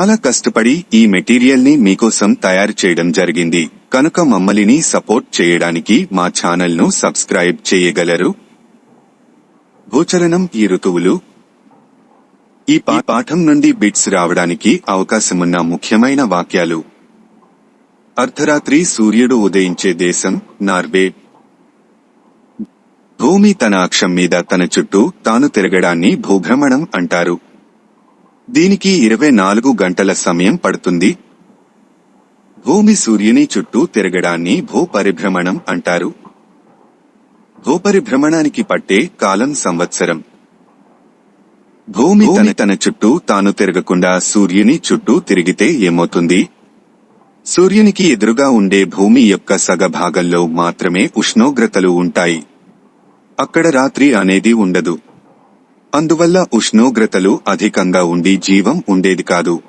చాలా కష్టపడి ఈ మెటీరియల్ని మీకోసం తయారు చేయడం జరిగింది. కనుక మమ్మల్ని సపోర్ట్ చేయడానికి మా ఛానల్ను సబ్స్క్రైబ్ చేయగలరు. భూచలనం ఈ ఋతువులు. ఈ పా- పాఠం నుండి బిట్స్ రావడానికి అవకాశమున్న ముఖ్యమైన వాక్యాలు. అర్ధరాత్రి సూర్యుడు ఉదయించే దేశం నార్వే. భూమి తన అక్షం మీద తన చుట్టూ తాను తిరగడాన్ని భూభ్రమణం అంటారు. దీనికి ఇరవై నాలుగు గంటల సమయం పడుతుంది. భూమి సూర్యుని చుట్టూ తిరగడాన్ని భూపరిభ్రమణం అంటారు. భూపరిభ్రమణానికి పట్టే కాలం సంవత్సరం. భూమి తన తన చుట్టూ తాను తిరగకుండా సూర్యుని చుట్టూ తిరిగితే ఏమవుతుంది? సూర్యునికి ఎదురుగా ఉండే భూమి యొక్క సగ భాగంలో మాత్రమే ఉష్ణోగ్రతలు ఉంటాయి. అక్కడ రాత్రి అనేది ఉండదు. అందువల్ల ఉష్ణోగ్రతలు అధికంగా ఉండి జీవం ఉండేది కాదు.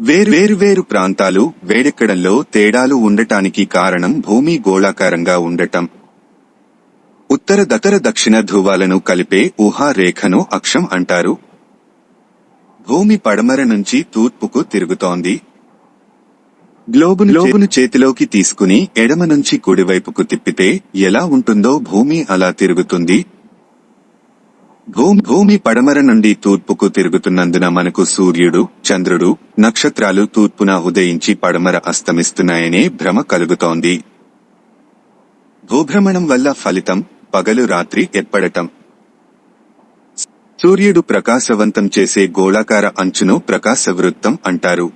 వేరు వేరు వేరు ప్రాంతాలు వేడెక్కడంలో తేడాలు ఉండటానికి కారణం భూమి గోళాకారంగా ఉండటం. ఉత్తర దకర దక్షిణ ధ్రువాలను కలిపే ఊహారేఖను అక్షం అంటారు. భూమి పడమర నుంచి తూర్పుకు తిరుగుతోంది. గ్లోబును గ్లోబును చేతిలోకి తీసుకుని ఎడమ నుంచి కుడివైపుకు తిప్పితే ఎలా ఉంటుందో భూమి అలా తిరుగుతుంది. భూమి భూమి పడమర నుండి తూర్పుకు తిరుగుతున్నందున మనకు సూర్యుడు చంద్రుడు నక్షత్రాలు తూర్పున ఉదయించి పడమర అస్తమిస్తున్నాయనే భ్రమ కలుగుతోంది. భూభ్రమణం వల్ల ఫలితం పగలు రాత్రి ఏర్పడటం. సూర్యుడు ప్రకాశవంతం చేసే గోళాకార అంచును ప్రకాశవృత్తం అంటారు.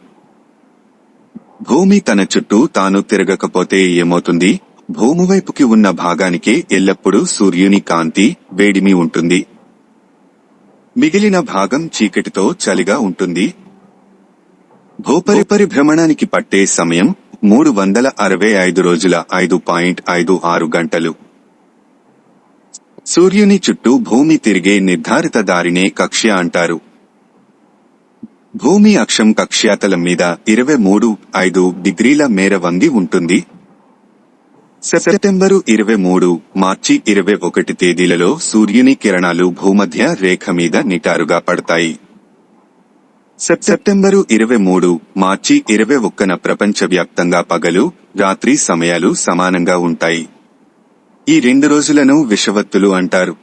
భూమి తన చుట్టూ తాను తిరగకపోతే ఏమవుతుంది? భూమివైపుకి ఉన్న భాగానికే ఎల్లప్పుడూ సూర్యుని కాంతి వేడిమి ఉంటుంది. మిగిలిన భాగం చీకటితో చలిగా ఉంటుంది. భూపరిపరి భ్రమణానికి పట్టే సమయం మూడు వందల అరవై ఐదు రోజుల ఐదు పాయింట్ ఐదు ఆరు గంటలు. సూర్యుని చుట్టూ భూమి తిరిగే నిర్ధారిత దారినే కక్ష్య అంటారు. భూమి అక్షం కక్ష్యాతలం మీద ఇరవై మూడు ఐదు డిగ్రీల మేర వంగి ఉంటుంది. సెప్టెంబరు ఇరవై మూడు మార్చి ఇరవై ఒకటి తేదీలలో సూర్యుని కిరణాలు భూమధ్య రేఖ మీద నిటారుగా పడతాయి. సెప్- సెప్టెంబరు ఇరవై మూడు మార్చి ఇరవై ఒక్కన ప్రపంచవ్యాప్తంగా పగలు రాత్రి సమయాలు సమానంగా ఉంటాయి. ఈ రెండు రోజులను విషవత్తులు అంటారు.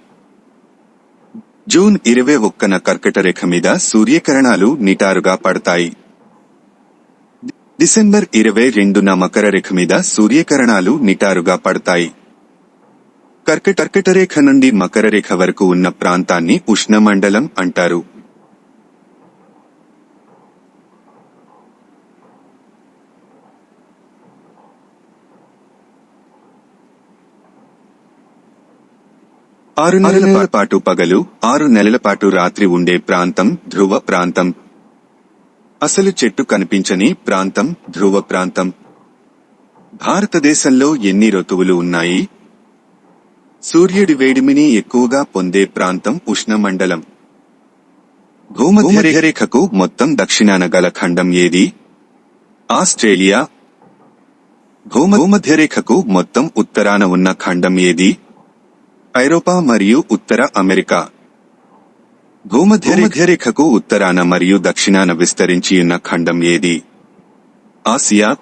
జూన్ ఇరవై ఒక్కన కర్కట రేఖ మీద సూర్యకిరణాలు నిటారుగా పడతాయి. డిసెంబర్ ఇరవై రెండున మకర రేఖ మీద సూర్యకిరణాలు నిటారుగా పడతాయి. కర్కట కర్కట రేఖ నుండి మకర రేఖ వరకు ఉన్న ప్రాంతాన్ని ఉష్ణమండలం అంటారు. ఆరు నెలల పాటు పగలు ఆరు నెలల పాటు రాత్రి ఉండే ప్రాంతం ధ్రువ ప్రాంతం. అసలు చెట్టు కనిపించని ప్రాంతం ధ్రువ ప్రాంతం. భారతదేశంలో ఎన్ని ఋతువులు ఉన్నాయి? సూర్యుడి వేడిమిని ఎక్కువగా పొందే ప్రాంతం ఉష్ణమండలం. భూమధ్య రేఖకు మొత్తం దక్షిణాన గల ఖండం ఏది? ఆస్ట్రేలియా. భూమ భూమధ్య రేఖకు మొత్తం ఉత్తరాన ఉన్న ఖండం ఏది? ఐరోపా మరియు ఉత్తర అమెరికా. భూమధ్యరేఖకు ఉత్తరాన మరియు దక్షిణాన విస్తరించి ఉన్న ఖండం ఏది? ఆసియా.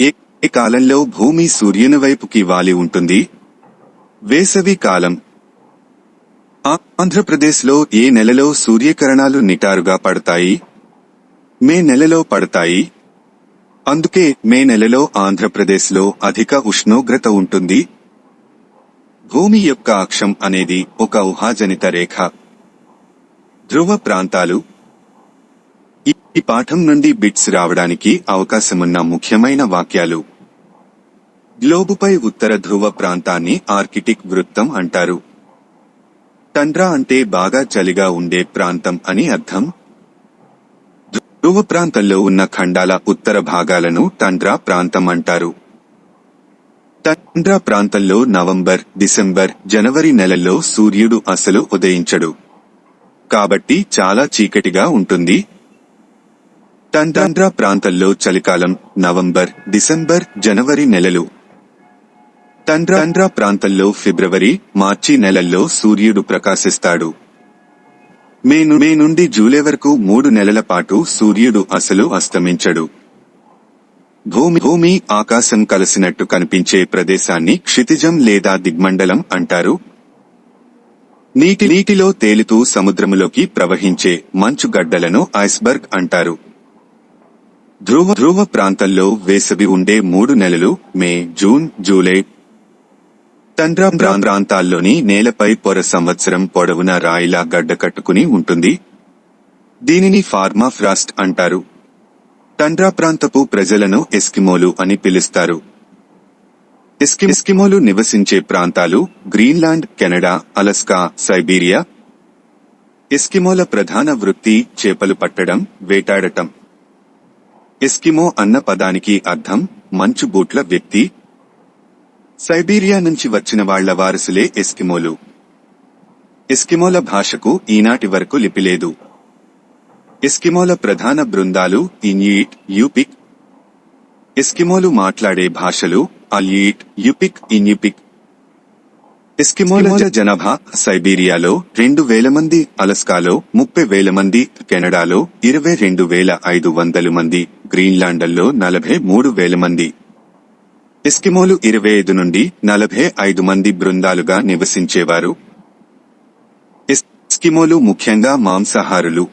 ఏ కాలంలో భూమి సూర్యుని వైపుకి వాలి ఉంటుంది? వేసవి కాలం. ఆంధ్రప్రదేశ్లో ఏ నెలలో సూర్యకిరణాలు నిటారుగా పడతాయి? మే నెలలో పడతాయి. అందుకే మే నెలలో ఆంధ్రప్రదేశ్లో అధిక ఉష్ణోగ్రత ఉంటుంది. భూమి యొక్క అక్షం అనేది ఒక ఊహాజనిత రేఖ. ధ్రువ ప్రాంతాలు. ఈ పాఠం నుండి బిట్స్ రావడానికి అవకాశమున్న ముఖ్యమైన వాక్యాలు. గ్లోబుపై ఉత్తర ధ్రువ ప్రాంతాన్ని ఆర్కిటిక్ వృత్తం అంటారు. టండ్రా అంటే బాగా చలిగా ఉండే ప్రాంతం అని అర్థం. ధ్రువ ప్రాంతంలో ఉన్న ఖండాల ఉత్తర భాగాలను టండ్రా ప్రాంతం అంటారు. టండ్రా ప్రాంతంలో నవంబర్ డిసెంబర్ జనవరి నెలల్లో సూర్యుడు అసలు ఉదయించడు. కాబట్టి చాలా చీకటిగా ఉంటుంది. టండ్రా ప్రాంతంలో చలికాలం నవంబర్ డిసెంబర్ జనవరి నెలలు. టండ్రా ప్రాంతంలో ఫిబ్రవరి మార్చి నెలల్లో సూర్యుడు ప్రకాశిస్తాడు. మేను మే నుండి జూలై వరకు మూడు నెలల పాటు సూర్యుడు అసలు అస్తమించడు. భూమి భూమి ఆకాశం కలిసినట్టు కనిపించే ప్రదేశాన్ని క్షితిజం లేదా దిగ్మండలం అంటారు. నీటి నీటిలో తేలుతూ సముద్రములోకి ప్రవహించే మంచు గడ్డలను ఐస్బర్గ్ అంటారు. ధ్రువ ధ్రువ ప్రాంతంలో వేసవి ఉండే మూడు నెలలు మే జూన్ జూలై తండ్రా ప్రాంతాల్లోని నేలపై పొర సంవత్సరం పొడవునా రాయిలా గడ్డ కట్టుకుని ఉంటుంది. దీనిని ఫార్మా ఫ్రాస్ట్ అంటారు. టండ్రా ప్రాంతపు ప్రజలను ఎస్కిమోలు అని పిలుస్తారు. ఎస్కిమోలు నివసించే ప్రాంతాలు గ్రీన్లాండ్ కెనడా అలస్కా సైబీరియా. ఎస్కిమోల ప్రధాన వృత్తి చేపలు పట్టడం వేటాడటం. ఎస్కిమో అన్న పదానికి అర్థం మంచు బూట్ల వ్యక్తి. సైబీరియా నుంచి వచ్చిన వాళ్ళ వారసులే ఎస్కిమోలు ఎస్కిమోల భాషకు ఈనాటి వరకు లిపి లేదు. ఎస్కిమోల ప్రధాన బృందాలు ఇన్యిట్ యూపిక్. ఎస్కిమోలు మాట్లాడే భాషలు అల్యిట్ యుపిక్ ఇన్యుపిక్ ఎస్కిమోల జనాభా సైబీరియాలో రెండు వేల మంది అలస్కాలో ముప్పై వేల మంది కెనడాలో ఇరవై రెండు వేల ఐదు వందల మంది గ్రీన్లాండ్లో నలభై మూడు వేల మంది. ఎస్కిమోలు ఇరవై ఐదు నుండి నలభై ఐదు మంది బృందాలుగా నివసించేవారు. ఎస్కిమోలు ముఖ్యంగా మాంసాహారులు.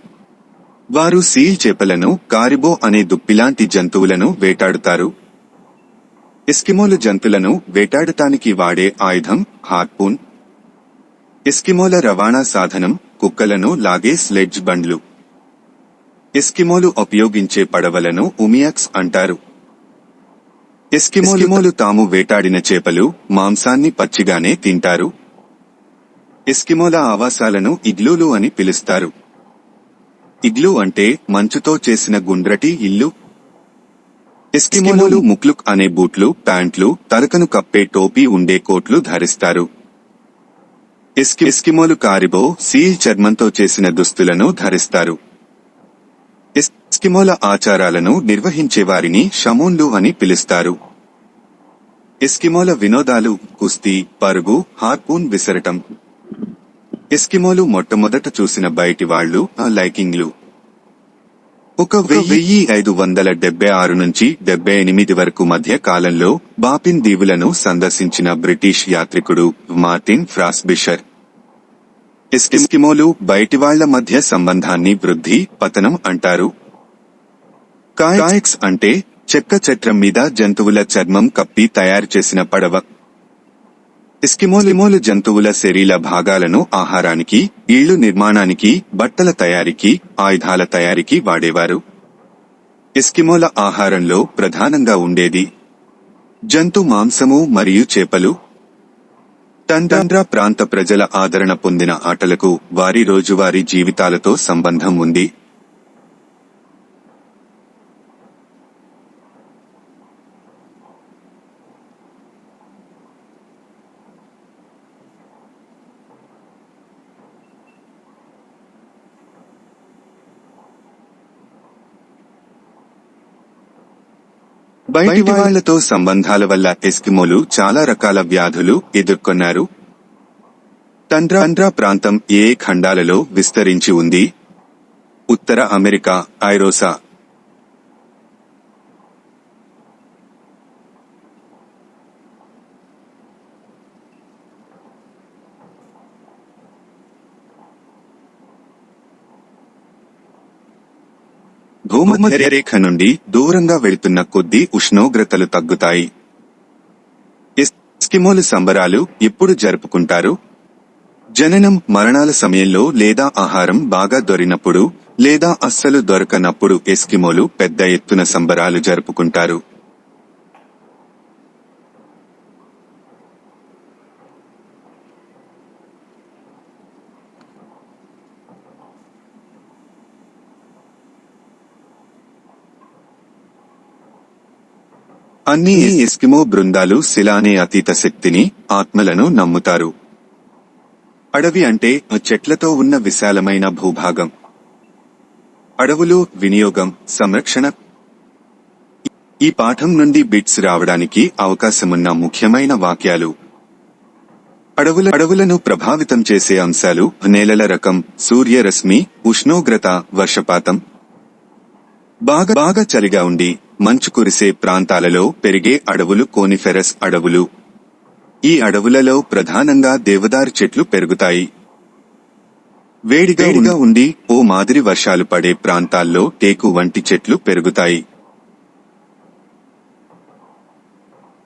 వారు సీల్ చేపలను కారిబో అనే దుప్పిలాంటి జంతువులను వేటాడుతారు. ఎస్కిమోలు జంతులను వేటాడటానికి వాడే ఆయుధం హార్పూన్. ఎస్కిమోల రవాణా సాధనం కుక్కలను లాగే స్లెడ్జ్ బండ్లు. ఎస్కిమోలు ఉపయోగించే పడవలను ఉమియాక్స్ అంటారు. ఎస్కిమోలిమోలు తాము వేటాడిన చేపలు మాంసాన్ని పచ్చిగానే తింటారు. ఎస్కిమోల ఆవాసాలను ఇగ్లూలు అని పిలుస్తారు. ఇగ్లూ అంటే మంచుతో చేసిన గుండ్రటి ఇల్లు ఎస్కిమోలు ముక్లుక్ అనే బూట్లు ప్యాంట్లు తరకను కప్పే టోపీ ఉండే కోట్లు ధరిస్తారు. ఎస్కి ఎస్కిమోలు కారిబో సీల్ చర్మంతో చేసిన దుస్తులను ధరిస్తారు. ఎస్కిమోల ఆచారాలను నిర్వహించే వారిని షమోన్లు అని పిలుస్తారు. ఎస్కిమోల వినోదాలు కుస్తీ పరుగు హార్పూన్ విసరటం. ఎస్కిమోలు మొట్టమొదట చూసిన బయటి వాళ్ళు ఆ లైకింగ్లు. ఒక వెయ్యి ఐదు వందల డెబ్బై ఆరు నుంచి డెబ్బై ఎనిమిది వరకు మధ్య కాలంలో బాపిన్ దీవులను సందర్శించిన బ్రిటిష్ యాత్రికుడు మార్టిన్ ఫ్రాస్బిషర్ ఎస్కిమోలు బయటివాళ్ళ మధ్య సంబంధాన్ని వృద్ధి పతనం అంటారు. కాయక్స్ అంటే చెక్క చట్రం మీద జంతువుల చర్మం కప్పి తయారు చేసిన పడవ. ఎస్కిమోలిమోలు జంతువుల శరీర భాగాలను ఆహారానికి ఇళ్ళు నిర్మాణానికి బట్టల తయారీకి ఆయుధాల తయారీకి వాడేవారు. ఎస్కిమోల ఆహారంలో ప్రధానంగా ఉండేది జంతు మాంసము మరియు చేపలు. టండాండ్రా ప్రాంత ప్రజల ఆదరణ పొందిన ఆటలకు వారి రోజువారీ జీవితాలతో సంబంధం ఉంది. బయటి వాళ్ళతో సంబంధాల వల్ల ఎస్కిమోలు చాలా రకాల వ్యాధులు ఎదుర్కొన్నారు. టండ్రా ప్రాంతం ఏ ఖండాలలో విస్తరించి ఉంది? ఉత్తర అమెరికా ఐరోసా భూమధ్య రేఖ నుండి దూరంగా వెళ్తున్న కొద్దీ ఉష్ణోగ్రతలు తగ్గుతాయి. ఎస్కిమోలు సంబరాలు ఎప్పుడు జరుపుకుంటారు? జననం మరణాల సమయంలో లేదా ఆహారం బాగా దొరినప్పుడు లేదా అస్సలు దొరకనప్పుడు ఎస్కిమోలు పెద్ద ఎత్తున సంబరాలు జరుపుకుంటారు. అన్ని ఎస్కిమో బృందాలు శిలానే అతీత శక్తిని ఆత్మలను నమ్ముతారు. అడవి అంటే చెట్లతో ఉన్న విశాలమైన భూభాగం. అడవులు వినియోగం సంరక్షణ. ఈ పాఠం నుండి బిట్స్ రావడానికి అవకాశమున్న ముఖ్యమైన వాక్యాలు. అడవుల అడవులను ప్రభావితం చేసే అంశాలు నేలల రకం సూర్యరశ్మి ఉష్ణోగ్రత వర్షపాతం. బాగా బాగా చలిగా ఉండి మంచు కురిసే ప్రాంతాలలో పెరిగే అడవులు కోనిఫెరస్ అడవులు. ఈ అడవులలో ప్రధానంగా దేవదారు చెట్లు పెరుగుతాయి. వేడిగా ఉండి ఓ మాదిరి వర్షాలు పడే ప్రాంతాల్లో టేకు వంటి చెట్లు పెరుగుతాయి.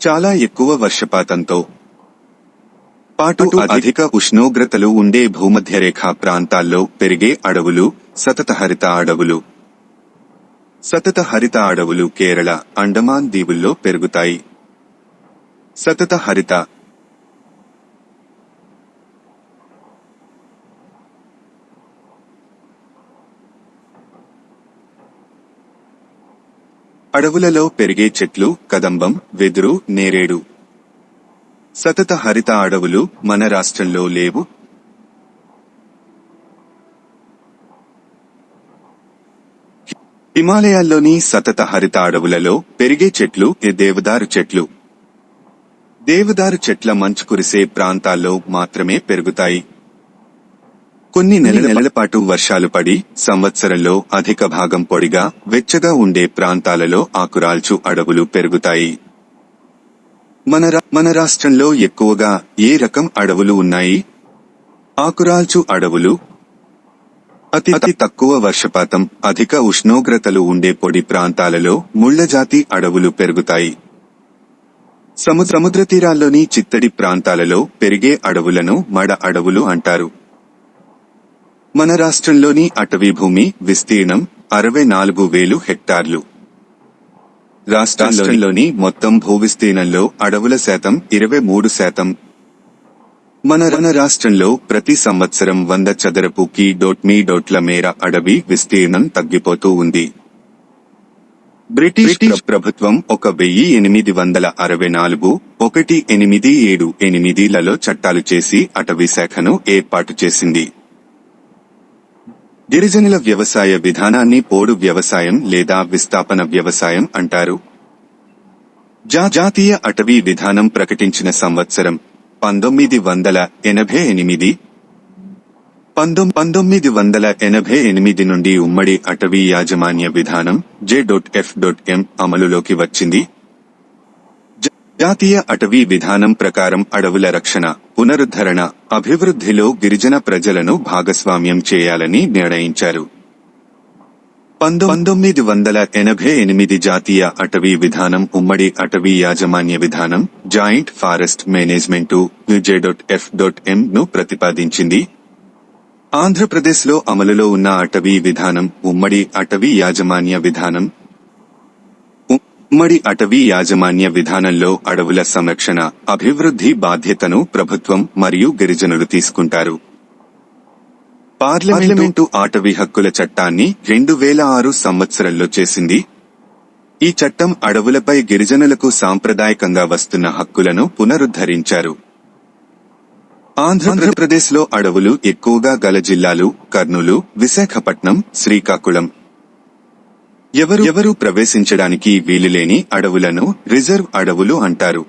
చాలా ఎక్కువ వర్షపాతంతో పాటు అధిక ఉష్ణోగ్రతలు ఉండే భూమధ్యరేఖ ప్రాంతాల్లో పెరిగే అడవులు సతత హరిత అడవులు. సతత హరిత అడవులు కేరళ అండమాన్ దీవుల్లో పెరుగుతాయి. సతత హరిత అడవులలో పెరిగే చెట్లు కదంబం వెదురు నేరేడు. సతత హరిత అడవులు మన రాష్ట్రంలో లేవు. హిమాలయాల్లోని సతత హరిత అడవులలో పెరిగే చెట్లు ఈ దేవదారు చెట్లు? దేవదారు చెట్ల మంచు కురిసే ప్రాంతాల్లో మాత్రమే పెరుగుతాయి. కొన్ని నెలల నెలల పాటు వర్షాలు పడి సంవత్సరంలో అధిక భాగం పొడిగా వెచ్చగా ఉండే ప్రాంతాలలో ఆకురాల్చు అడవులు పెరుగుతాయి. మన మన రాష్ట్రంలో ఎక్కువగా ఏ రకం అడవులు ఉన్నాయి? ఆకురాల్చు అడవులు అతి అతి తక్కువ వర్షపాతం అధిక ఉష్ణోగ్రతలు ఉండే పొడి ప్రాంతాలలో ముళ్ళజాతి అడవులు పెరుగుతాయి. సము సముద్ర తీరాల్లోని చిత్తడి ప్రాంతాలలో పెరిగే అడవులను మడ అడవులు అంటారు. మన రాష్ట్రంలోని అటవీ భూమి విస్తీర్ణం అరవై నాలుగు వేలు హెక్టార్లు. రాష్ట్రంలోని మొత్తం భూ విస్తీర్ణంలో అడవుల శాతం ఇరవై మూడు శాతం. మన మన రాష్ట్రంలో ప్రతి సంవత్సరం వంద చదరపు కి డోట్ మీ డోట్ల మేర అడవి విస్తీర్ణం తగ్గిపోతూ ఉంది. బ్రిటిష్ ప్ర- ప్రభుత్వం ఒక వెయ్యి ఎనిమిది వందల అరవై నాలుగు ఒకటి ఎనిమిది ఏడు ఎనిమిదిలలో చట్టాలు చేసి అటవీ శాఖను ఏర్పాటు చేసింది. గిరిజనుల వ్యవసాయ విధానాన్ని పోడు వ్యవసాయం లేదా విస్థాపన వ్యవసాయం అంటారు. జాతీయ అటవీ విధానం ప్రకటించిన సంవత్సరం పంతొమ్మిది వందల ఎనభై ఎనిమిది. పంతొమ్మిది వందల ఎనభై ఎనిమిది నుండి ఉమ్మడి అటవీ యాజమాన్య విధానం J dot F dot M అమలులోకి వచ్చింది. జాతీయ అటవీ విధానం ప్రకారం అడవుల రక్షణ పునరుద్ధరణ అభివృద్ధిలో గిరిజన ప్రజలను భాగస్వామ్యం చేయాలని నిర్ణయించారు. పంతొమ్మిది వందల ఎనభై ఎనిమిది జాతీయ అటవీ విధానం ఉమ్మడి అటవీ యాజమాన్య విధానం joint forest management J F dot M ను ప్రతిపాదించింది. ఆంధ్రప్రదేశ్లో అమలులో ఉన్న అటవీ విధానం ఉమ్మడి అటవీ యాజమాన్య విధానం. ఉమ్మడి అటవీ యాజమాన్య విధానంలో అడవుల సంరక్షణ అభివృద్ధి బాధ్యతను ప్రభుత్వం మరియు గిరిజనులు తీసుకుంటారు. పార్లమెంటు అటవీ హక్కుల చట్టాన్ని రెండు వేల ఆరు సంవత్సరంలో చేసింది. ఈ చట్టం అడవులపై గిరిజనులకు సాంప్రదాయకంగా వస్తున్న హక్కులను పునరుద్ధరించారు. ఆంధ్రప్రదేశ్లో అడవులు ఎక్కువగా గల జిల్లాలు కర్నూలు విశాఖపట్నం శ్రీకాకుళం. ఎవరు ఎవరు ప్రవేశించడానికి వీలులేని అడవులను రిజర్వ్ అడవులు అంటారు.